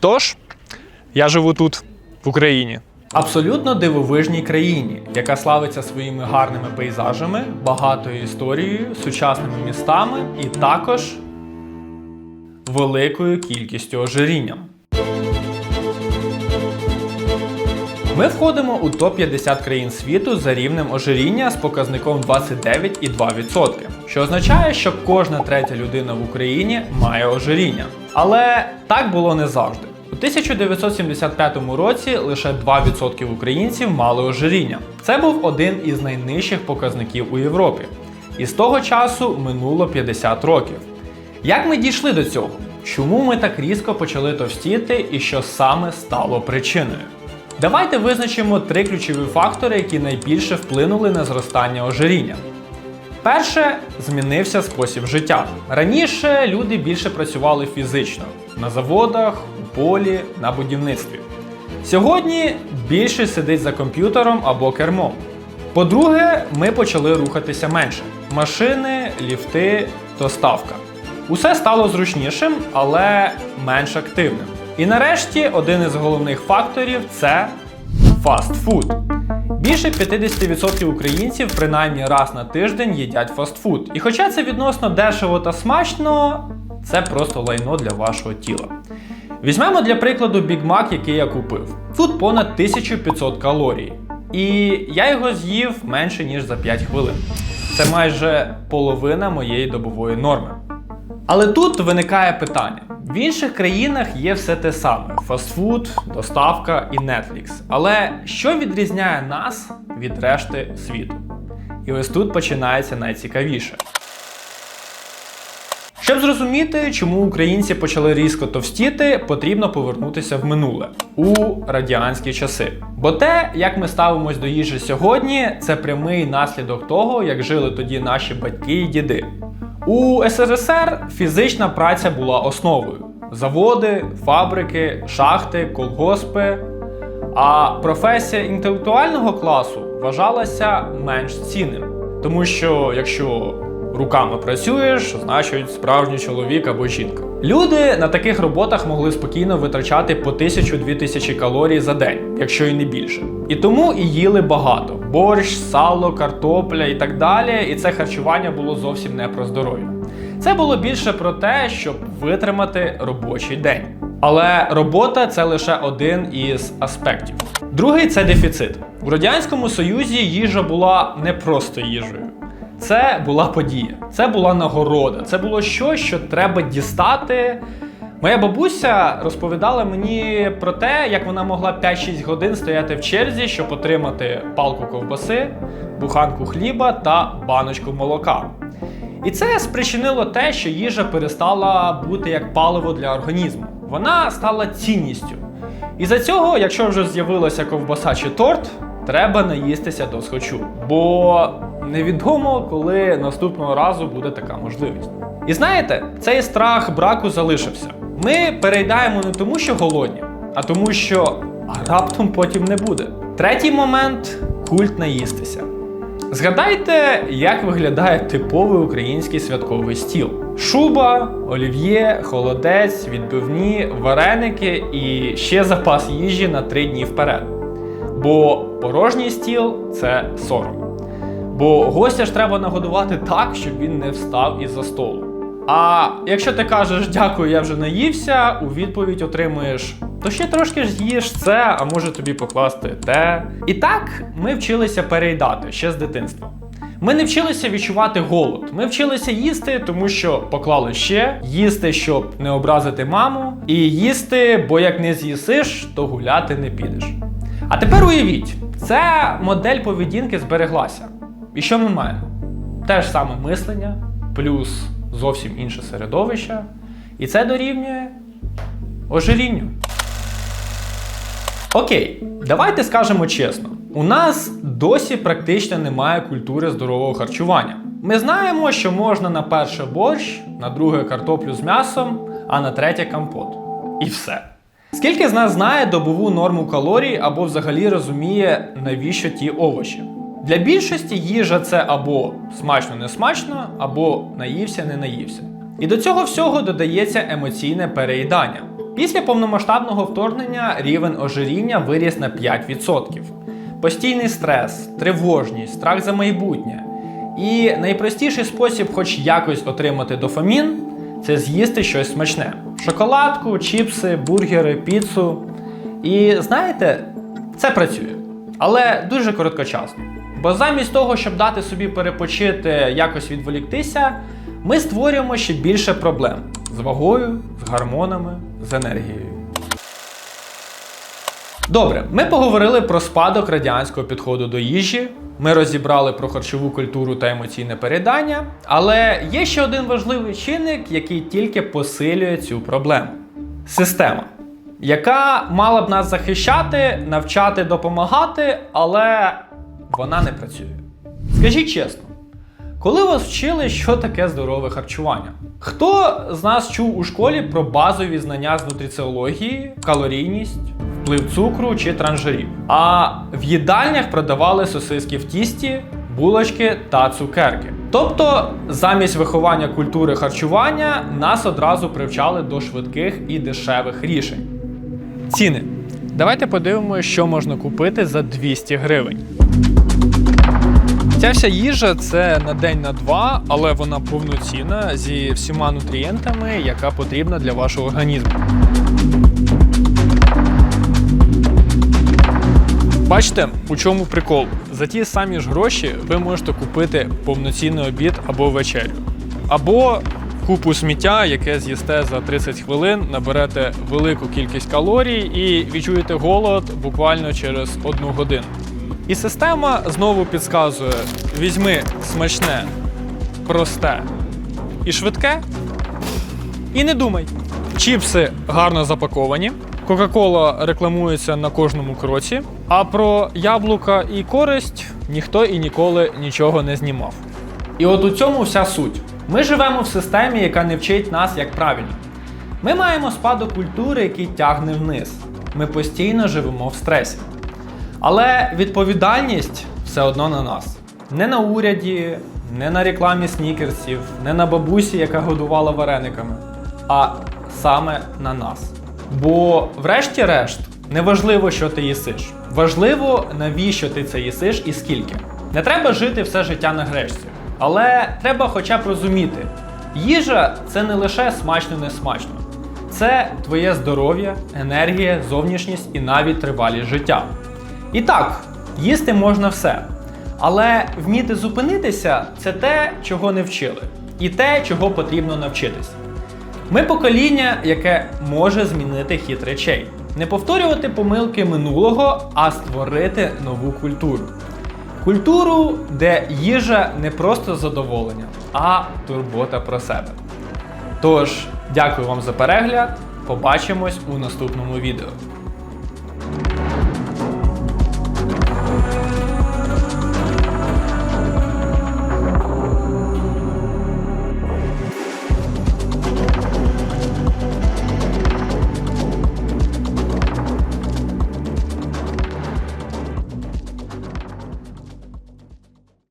Тож, я живу тут, в Україні. Абсолютно дивовижній країні, яка славиться своїми гарними пейзажами, багатою історією, сучасними містами і також великою кількістю ожиріння. Ми входимо у топ-50 країн світу за рівнем ожиріння з показником 29,2%, що означає, що кожна третя людина в Україні має ожиріння. Але так було не завжди. У 1975 році лише 2% українців мали ожиріння. Це був один із найнижчих показників у Європі. І з того часу минуло 50 років. Як ми дійшли до цього? Чому ми так різко почали товстіти і що саме стало причиною? Давайте визначимо три ключові фактори, які найбільше вплинули на зростання ожиріння. Перше змінився спосіб життя. Раніше люди більше працювали фізично на заводах, полі, на будівництві. Сьогодні більшість сидить за комп'ютером або кермом. По-друге, ми почали рухатися менше: машини, ліфти, доставка. Усе стало зручнішим, але менш активним. І нарешті один із головних факторів це фастфуд. Більше 50% українців принаймні раз на тиждень їдять фастфуд. І хоча це відносно дешево та смачно, це просто лайно для вашого тіла. Візьмемо для прикладу Big Mac, який я купив. Тут понад 1500 калорій. І я його з'їв менше ніж за 5 хвилин. Це майже половина моєї добової норми. Але тут виникає питання: в інших країнах є все те саме: фастфуд, доставка і Netflix. Але що відрізняє нас від решти світу? І ось тут починається найцікавіше. Щоб зрозуміти, чому українці почали різко товстіти, потрібно повернутися в минуле у радянські часи. Бо те, як ми ставимось до їжі сьогодні, це прямий наслідок того, як жили тоді наші батьки і діди. У СРСР фізична праця була основою: заводи, фабрики, шахти, колгоспи. А професія інтелектуального класу вважалася менш цінним. Тому що якщо руками працюєш, значить справжній чоловік або жінка. Люди на таких роботах могли спокійно витрачати по 1000-2000 калорій за день, якщо і не більше. І тому і їли багато: борщ, сало, картопля і так далі. І це харчування було зовсім не про здоров'я. Це було більше про те, щоб витримати робочий день. Але робота це лише один із аспектів. Другий це дефіцит. У Радянському Союзі їжа була не просто їжею. Це була подія, це була нагорода, це було щось, що треба дістати. Моя бабуся розповідала мені про те, як вона могла 5-6 годин стояти в черзі, щоб отримати палку ковбаси, буханку хліба та баночку молока. І це спричинило те, що їжа перестала бути як паливо для організму. Вона стала цінністю. І за цього, якщо вже з'явилася ковбаса чи торт, треба наїстися до схочу. Бо невідомо, коли наступного разу буде така можливість. І знаєте, цей страх браку залишився. Ми переїдаємо не тому, що голодні, а тому, що раптом потім не буде. Третій момент культ наїстися. Згадайте, як виглядає типовий український святковий стіл: шуба, олів'є, холодець, відбивні, вареники і ще запас їжі на три дні вперед. Бо порожній стіл це сором. Бо гостя ж треба нагодувати так, щоб він не встав із за столу. А якщо ти кажеш дякую, я вже наївся, у відповідь отримуєш то ще трошки ж з'їш це, а може тобі покласти те. І так ми вчилися переїдати ще з дитинства. Ми не вчилися відчувати голод. Ми вчилися їсти, тому що поклали ще, їсти, щоб не образити маму, і їсти, бо як не з'їсиш, то гуляти не підеш. А тепер уявіть, ця модель поведінки збереглася. І що ми маємо? Те ж саме мислення, плюс зовсім інше середовище. І це дорівнює ожирінню. Окей, давайте скажемо чесно: у нас досі практично немає культури здорового харчування. Ми знаємо, що можна на перше борщ, на друге картоплю з м'ясом, а на третє компот. І все. Скільки з нас знає добову норму калорій або взагалі розуміє, навіщо ті овочі? Для більшості їжа це або смачно не смачно, або наївся не наївся. І до цього всього додається емоційне переїдання. Після повномасштабного вторгнення рівень ожиріння виріс на 5%. Постійний стрес, тривожність, страх за майбутнє. І найпростіший спосіб, хоч якось отримати дофамін, це з'їсти щось смачне: шоколадку, чіпси, бургери, піцу. І знаєте, це працює, але дуже короткочасно. Бо замість того, щоб дати собі перепочити, якось відволіктися, ми створюємо ще більше проблем з вагою, з гормонами, з енергією. Добре, ми поговорили про спадок радянського підходу до їжі. Ми розібрали про харчову культуру та емоційне передання. Але є ще один важливий чинник, який тільки посилює цю проблему: система, яка мала б нас захищати, навчати, допомагати, але вона не працює. Скажіть чесно, коли вас вчили, що таке здорове харчування? Хто з нас чув у школі про базові знання з нутриціології, калорійність, вплив цукру чи транжирів? А в їдальнях продавали сосиски в тісті, булочки та цукерки. Тобто, замість виховання культури харчування нас одразу привчали до швидких і дешевих рішень. Ціни. Давайте подивимося, що можна купити за 200 гривень. Ця вся їжа це на день на два, але вона повноцінна зі всіма нутрієнтами, яка потрібна для вашого організму. Бачите, у чому прикол? За ті самі ж гроші ви можете купити повноцінний обід або вечерю. Або купу сміття, яке з'їсте за 30 хвилин, наберете велику кількість калорій і відчуєте голод буквально через одну годину. І система знову підказує: візьми смачне, просте і швидке. І не думай. Чіпси гарно запаковані. Кока-кола рекламується на кожному кроці, а про яблука і користь ніхто і ніколи нічого не знімав. І от у цьому вся суть. Ми живемо в системі, яка не вчить нас як правильно. Ми маємо спадок культури, який тягне вниз. Ми постійно живемо в стресі. Але відповідальність все одно на нас. Не на уряді, не на рекламі снікерсів, не на бабусі, яка годувала варениками, а саме на нас. Бо, врешті-решт, не важливо, що ти їсиш. Важливо, навіщо ти це їсиш і скільки. Не треба жити все життя на гречці. Але треба хоча б розуміти, їжа це не лише смачно-несмачно. Це твоє здоров'я, енергія, зовнішність і навіть тривалість життя. І так, їсти можна все. Але вміти зупинитися це те, чого не вчили, і те, чого потрібно навчитись. Ми покоління, яке може змінити хід речей. Не повторювати помилки минулого, а створити нову культуру. Культуру, де їжа не просто задоволення, а турбота про себе. Тож, дякую вам за перегляд. Побачимось у наступному відео.